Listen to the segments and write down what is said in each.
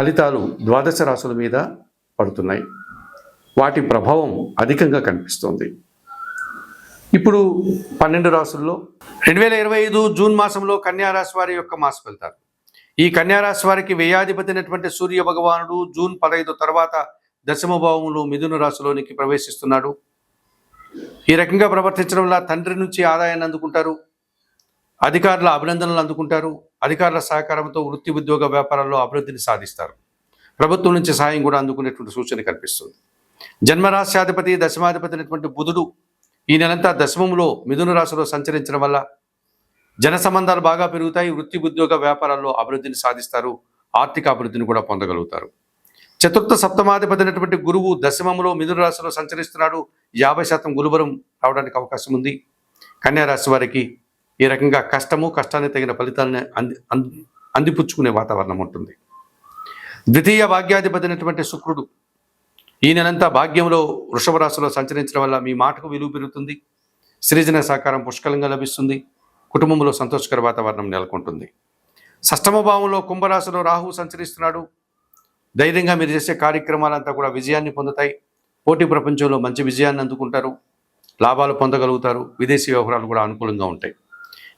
ఫలితాలు ద్వాదశ రాశుల మీద పడుతున్నాయి. వాటి ప్రభావం అధికంగా కనిపిస్తోంది. ఇప్పుడు పన్నెండు రాసుల్లో రెండు వేల ఇరవై ఐదు జూన్ మాసంలో కన్యారాశి వారి యొక్క మాస ఫలితాలు. ఈ కన్యారాశి వారికి వ్యయాధిపతి అయినటువంటి సూర్య భగవానుడు జూన్ పదహైదు తర్వాత దశమ భావంలో మిథున రాశిలోనికి ప్రవేశిస్తున్నాడు. ఈ రకంగా ప్రవర్తించడం వల్ల తండ్రి నుంచి ఆదాయాన్ని అందుకుంటారు. అధికారుల అభినందనలు అందుకుంటారు. అధికారుల సహకారంతో వృత్తి ఉద్యోగ వ్యాపారాల్లో అభివృద్ధిని సాధిస్తారు. ప్రభుత్వం నుంచి సాయం కూడా అందుకునేటువంటి సూచన కనిపిస్తుంది. జన్మరాశ్యాధిపతి దశమాధిపతి అయినటువంటి బుధుడు ఈ నెలంతా దశమంలో మిథున రాశిలో సంచరించడం వల్ల జన సంబంధాలు బాగా పెరుగుతాయి. వృత్తి ఉద్యోగ వ్యాపారాల్లో అభివృద్ధిని సాధిస్తారు. ఆర్థిక అభివృద్ధిని కూడా పొందగలుగుతారు. చతుర్థ సప్తమాధిపతి అయినటువంటి గురువు దశమంలో మిథున రాశిలో సంచరిస్తున్నాడు. యాభై శాతం గురుబరం రావడానికి అవకాశం ఉంది. కన్యారాశి వారికి ఈ రకంగా కష్టము కష్టానికి తగిన ఫలితాలను అంది అంది- అందిపుచ్చుకునే వాతావరణం ఉంటుంది. ద్వితీయ భాగ్యాధిపతి అయినటువంటి శుక్రుడు ఈ నెలంతా భాగ్యంలో వృషభ రాశిలో సంచరించడం వల్ల మీ మాటకు విలువ పెరుగుతుంది. సృజన సహకారం పుష్కలంగా లభిస్తుంది. కుటుంబంలో సంతోషకర వాతావరణం నెలకొంటుంది. షష్టమ భావంలో కుంభరాశిలో రాహువు సంచరిస్తున్నాడు. ధైర్యంగా మీరు చేసే కార్యక్రమాలంతా కూడా విజయాన్ని పొందుతాయి. పోటీ ప్రపంచంలో మంచి విజయాన్ని అందుకుంటారు. లాభాలు పొందగలుగుతారు. విదేశీ వ్యవహారాలు కూడా అనుకూలంగా ఉంటాయి.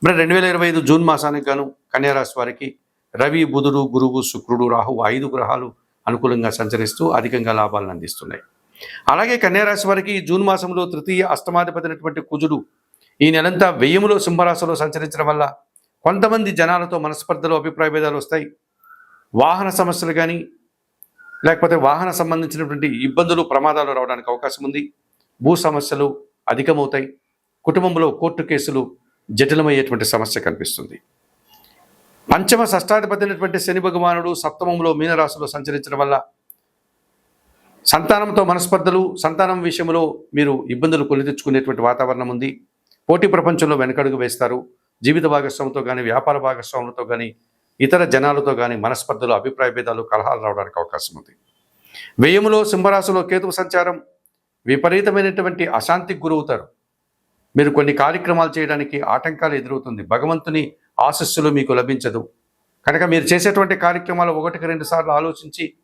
మరి రెండు వేల ఇరవై ఐదు జూన్ మాసానికి గాను కన్యారాశి వారికి రవి బుధుడు గురువు శుక్రుడు రాహు ఐదు గ్రహాలు అనుకూలంగా సంచరిస్తూ అధికంగా లాభాలను అందిస్తున్నాయి. అలాగే కన్యారాశి వారికి జూన్ మాసంలో తృతీయ అష్టమాధిపతినటువంటి కుజుడు ఈ నెలంతా వెయ్యములో సింహరాశిలో సంచరించడం వల్ల కొంతమంది జనాలతో మనస్పర్ధలు అభిప్రాయ భేదాలు వస్తాయి. వాహన సమస్యలు కానీ లేకపోతే వాహన సంబంధించినటువంటి ఇబ్బందులు ప్రమాదాలు రావడానికి అవకాశం ఉంది. భూ సమస్యలు అధికమవుతాయి. కుటుంబంలో కోర్టు కేసులు జటిలమయ్యేటువంటి సమస్య కనిపిస్తుంది. పంచమ షష్టాధిపతి అయినటువంటి శని భగవానుడు సప్తమంలో మీనరాశిలో సంచరించడం వల్ల సంతానంతో మనస్పర్ధలు సంతానం విషయంలో మీరు ఇబ్బందులు కొని తెచ్చుకునేటువంటి వాతావరణం ఉంది. పోటీ ప్రపంచంలో వెనకడుగు వేస్తారు. జీవిత భాగస్వామితో కానీ వ్యాపార భాగస్వాములతో కానీ ఇతర జనాలతో కానీ మనస్పర్ధలు అభిప్రాయ భేదాలు కలహాలు రావడానికి అవకాశం ఉంది. వ్యయములో సింహరాశిలో కేతువు సంచారం విపరీతమైనటువంటి అశాంతికి గురవుతారు. మీరు కొన్ని కార్యక్రమాలు చేయడానికి ఆటంకాలు ఎదురవుతుంది. భగవంతుని ఆశస్సులు మీకు లభించదు. కనుక మీరు చేసేటువంటి కార్యక్రమాలు ఒకటికి రెండు సార్లు ఆలోచించి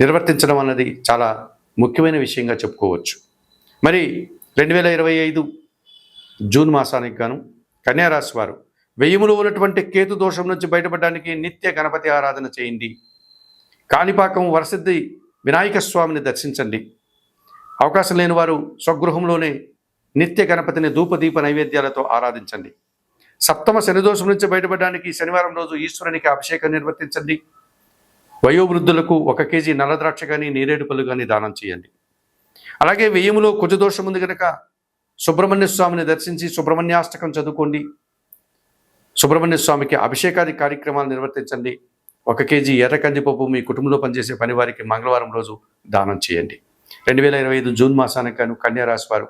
నిర్వర్తించడం అన్నది చాలా ముఖ్యమైన విషయంగా చెప్పుకోవచ్చు. మరి రెండు వేల ఇరవై ఐదు జూన్ మాసానికి గాను కన్యారాశి వారు వెయ్యములో ఉన్నటువంటి కేతు దోషం నుంచి బయటపడడానికి నిత్య గణపతి ఆరాధన చేయండి. కాణిపాకం వరసిద్ధి వినాయక స్వామిని దర్శించండి. అవకాశం లేని వారు స్వగృహంలోనే నిత్య గణపతిని ధూపదీప నైవేద్యాలతో ఆరాధించండి. సప్తమ శనిదోషం నుంచి బయటపడడానికి శనివారం రోజు ఈశ్వరునికి అభిషేకం నిర్వర్తించండి. వయోవృద్ధులకు ఒక కేజీ నల్లద్రాక్ష కానీ నేరేడు పళ్ళు కానీ దానం చేయండి. అలాగే వెయ్యములో కుజదోషం ఉంది కనుక సుబ్రహ్మణ్య స్వామిని దర్శించి సుబ్రహ్మణ్యాష్టకం చదువుకోండి. సుబ్రహ్మణ్య స్వామికి అభిషేకాది కార్యక్రమాలు నిర్వర్తించండి. ఒక కేజీ ఎర్ర కందిపప్పు మీ కుటుంబంలో పనిచేసే పనివారికి మంగళవారం రోజు దానం చేయండి. రెండు వేల ఇరవై ఐదు జూన్ మాసానికి గాను కన్యారాశి వారు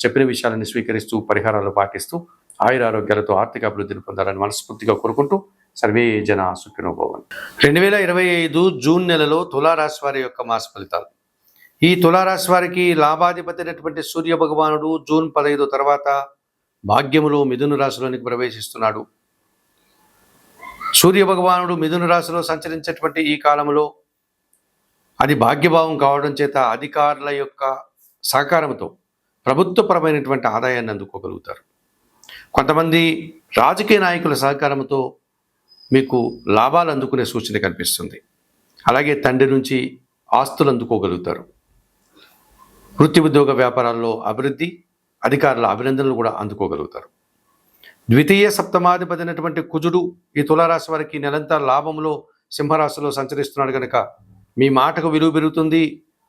చెప్పిన విషయాలను స్వీకరిస్తూ పరిహారాలు పాటిస్తూ ఆయురారోగ్యాలతో ఆర్థిక అభివృద్ధిని పొందాలని మనస్ఫూర్తిగా కోరుకుంటూ సర్వే జన సుఖినో భవన్ రెండు వేల ఇరవై ఐదు జూన్ నెలలో తులారాశి వారి యొక్క మాస ఫలితాలు. ఈ తులారాశి వారికి లాభాధిపతి అయినటువంటి సూర్య భగవానుడు జూన్ పదహైదు తర్వాత భాగ్యములో మిథున రాశిలోనికి ప్రవేశిస్తున్నాడు. సూర్య భగవానుడు మిథున రాశిలో సంచరించేటువంటి ఈ కాలంలో అది భాగ్యభావం కావడం చేత అధికారుల యొక్క సహకారంతో ప్రభుత్వపరమైనటువంటి ఆదాయాన్ని అందుకోగలుగుతారు. కొంతమంది రాజకీయ నాయకుల సహకారంతో మీకు లాభాలు అందుకునే సూచన కనిపిస్తుంది. అలాగే తండ్రి నుంచి ఆస్తులు అందుకోగలుగుతారు. వృత్తి ఉద్యోగ వ్యాపారాల్లో అభివృద్ధి అధికారుల అభినందనలు కూడా అందుకోగలుగుతారు. ద్వితీయ సప్తమాధిపతి అయినటువంటి కుజుడు ఈ తులారాశి వారికి నెలంతా లాభంలో సింహరాశిలో సంచరిస్తున్నాడు కనుక మీ మాటకు విలువ పెరుగుతుంది.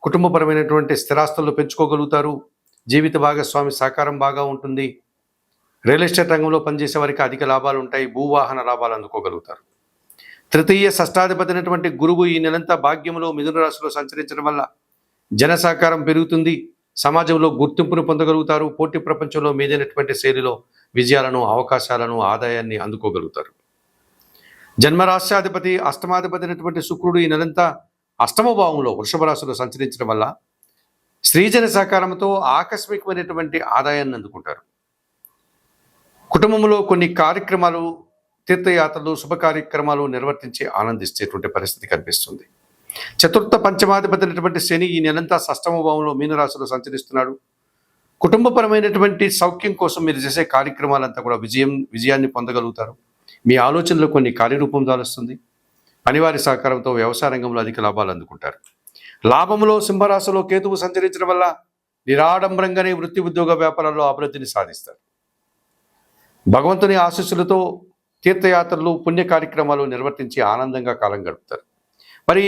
కుటుంబపరమైనటువంటి స్థిరాస్తులను పెంచుకోగలుగుతారు. జీవిత భాగస్వామి సహకారం బాగా ఉంటుంది. రియల్ ఎస్టేట్ రంగంలో పనిచేసే వారికి అధిక లాభాలు ఉంటాయి. భూవాహన లాభాలు అందుకోగలుగుతారు. తృతీయ షష్టాధిపతి అయినటువంటి గురువు ఈ నెలంతా భాగ్యంలో మిథున రాశిలో సంచరించడం వల్ల జన సహకారం పెరుగుతుంది. సమాజంలో గుర్తింపును పొందగలుగుతారు. పోటీ ప్రపంచంలో మీదైనటువంటి శైలిలో విజయాలను అవకాశాలను ఆదాయాన్ని అందుకోగలుగుతారు. జన్మరాష్ట్రాధిపతి అష్టమాధిపతి అయినటువంటి శుక్రుడు ఈ నెలంతా అష్టమ భావంలో వృషభ రాశిలో సంచరించడం వల్ల స్త్రీజన సహకారంతో ఆకస్మికమైనటువంటి ఆదాయాన్ని అందుకుంటారు. కుటుంబంలో కొన్ని కార్యక్రమాలు తీర్థయాత్రలు శుభ కార్యక్రమాలు నిర్వర్తించి ఆనందిస్తేటువంటి పరిస్థితి కనిపిస్తుంది. చతుర్థ పంచమాధిపతినటువంటి శని ఈ నెలంతా షష్టమ భావంలో మీనరాశిలో సంచరిస్తున్నాడు. కుటుంబపరమైనటువంటి సౌఖ్యం కోసం మీరు చేసే కార్యక్రమాలంతా కూడా విజయం విజయాన్ని పొందగలుగుతారు. మీ ఆలోచనలో కొన్ని కార్యరూపం దాలుస్తుంది. పనివారి సహకారంతో వ్యవసాయ రంగంలో అధిక లాభాలు అందుకుంటారు. లాభములో సింహరాశిలో కేతువు సంచరించడం వల్ల నిరాడంబరంగానే వృత్తి ఉద్యోగ వ్యాపారాల్లో అభివృద్ధిని సాధిస్తారు. భగవంతుని ఆశీస్సులతో తీర్థయాత్రలు పుణ్య కార్యక్రమాలు నిర్వర్తించి ఆనందంగా కాలం గడుపుతారు. మరి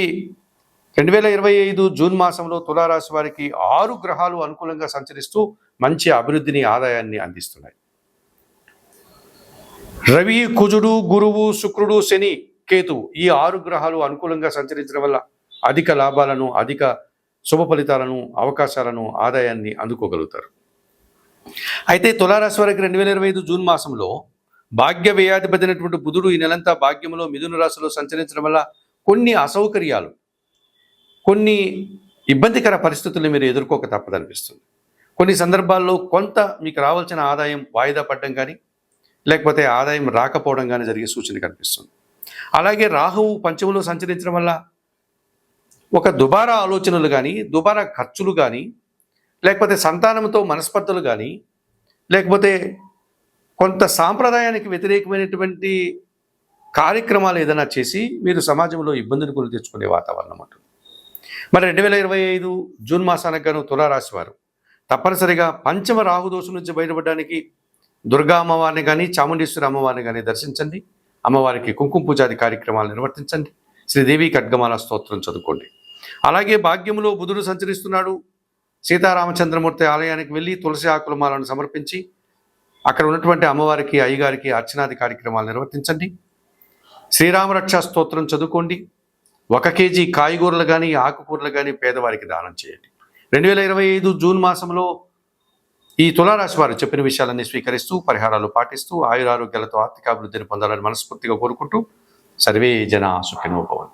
రెండు వేల ఇరవై ఐదు జూన్ మాసంలో తులారాశి వారికి ఆరు గ్రహాలు అనుకూలంగా సంచరిస్తూ మంచి అభివృద్ధిని ఆదాయాన్ని అందిస్తున్నాయి. రవి కుజుడు గురువు శుక్రుడు శని కేతు ఈ ఆరు గ్రహాలు అనుకూలంగా సంచరించడం వల్ల అధిక లాభాలను అధిక శుభ ఫలితాలను అవకాశాలను ఆదాయాన్ని అందుకోగలుగుతారు. అయితే తులారాశి వారికి రెండు వేల ఇరవై ఐదు జూన్ మాసంలో భాగ్య వ్యయాధిపతినటువంటి బుధుడు ఈ నెలంతా భాగ్యంలో మిథున రాశిలో సంచరించడం వల్ల కొన్ని అసౌకర్యాలు కొన్ని ఇబ్బందికర పరిస్థితులు మీరు ఎదుర్కోక తప్పదనిపిస్తుంది. కొన్ని సందర్భాల్లో కొంత మీకు రావాల్సిన ఆదాయం వాయిదా పడడం కానీ లేకపోతే ఆదాయం రాకపోవడం కానీ జరిగే సూచన కనిపిస్తుంది. అలాగే రాహువు పంచములో సంచరించడం వల్ల ఒక దుబారా ఆలోచనలు కానీ దుబారా ఖర్చులు కానీ లేకపోతే సంతానంతో మనస్పర్ధలు కానీ లేకపోతే కొంత సాంప్రదాయానికి వ్యతిరేకమైనటువంటి కార్యక్రమాలు ఏదైనా చేసి మీరు సమాజంలో ఇబ్బందులు కొని తెచ్చుకునే వాతావరణం ఉంటుంది మరి రెండు వేల ఇరవై ఐదు జూన్ మాసానికి గాను తులారాశి వారు తప్పనిసరిగా పంచమ రాహుదోషం నుంచి బయటపడడానికి దుర్గా అమ్మవారిని కానీ చాముండేశ్వరి అమ్మవారిని కానీ దర్శించండి. అమ్మవారికి కుంకుమ పూజాది కార్యక్రమాలు నిర్వర్తించండి. శ్రీదేవి ఖడ్గమాల స్తోత్రం చదువుకోండి. అలాగే భాగ్యములో బుధుడు సంచరిస్తున్నాడు. సీతారామచంద్రమూర్తి ఆలయానికి వెళ్ళి తులసి ఆకుల మాలను సమర్పించి అక్కడ ఉన్నటువంటి అమ్మవారికి అయ్యగారికి అర్చనాది కార్యక్రమాలు నిర్వర్తించండి. శ్రీరామరక్ష స్తోత్రం చదువుకోండి. ఒక కేజీ కాయగూరలు కానీ ఆకుకూరలు కానీ పేదవారికి దానం చేయండి. రెండు వేల ఇరవై ఐదు జూన్ మాసంలో ఈ తులారాశి వారు చెప్పిన విషయాలన్నీ స్వీకరిస్తూ పరిహారాలు పాటిస్తూ ఆయురారోగ్యాలతో ఆర్థికాభివృద్ధిని పొందాలని మనస్ఫూర్తిగా కోరుకుంటూ సర్వే జన సుఖినోభవన్